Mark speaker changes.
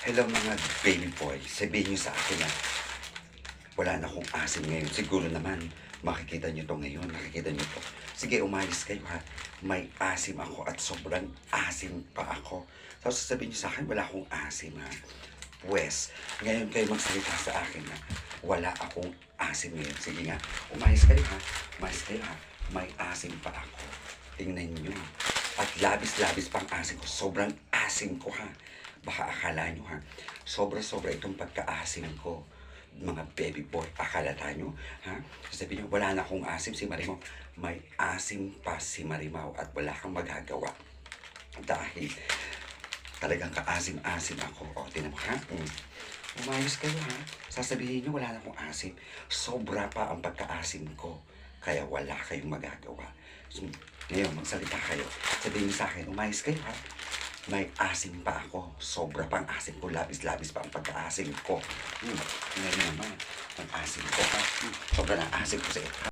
Speaker 1: Hello mga baby boy, sabihin niyo sa akin na wala na akong asim ngayon. Siguro naman, makikita niyo to ngayon, nakikita niyo to. Sige, umalis kayo ha. May asim ako at sobrang asim pa ako. Tapos sasabihin niyo sa akin, wala akong asim ha. Pwes, ngayon kayo magsalita sa akin na wala akong asim ngayon. Sige nga, umalis kayo ha. Umalis kayo ha. May asim pa ako. Tingnan niyo. At labis-labis pang asim ko. Sobrang asim ko ha. Baka akala niyo ha. Sobra-sobra itong pagka-asim ko. Mga baby boy, akala nyo, ha? Sasabihin niyo, wala na akong asim si Marimaw. May asim pa si Marimaw at wala kang magagawa. Dahil talagang kaasim-asim ako. O, tinan mo, ha? Mm. Umayos kayo, ha? Sasabihin niyo, wala na akong asim. Sobra pa ang pagkaasim ko. Kaya wala kayong magagawa. So, ngayon, magsalita kayo. Sabihin sa akin, umayos kayo, ha? May asim pa ako. Sobra pang asim ko. Labis-labis pa ang pagkaasim ko. Hmm. Ngayon naman, ang asim ko, ha? Hmm. Sobra na asim ko sa ito.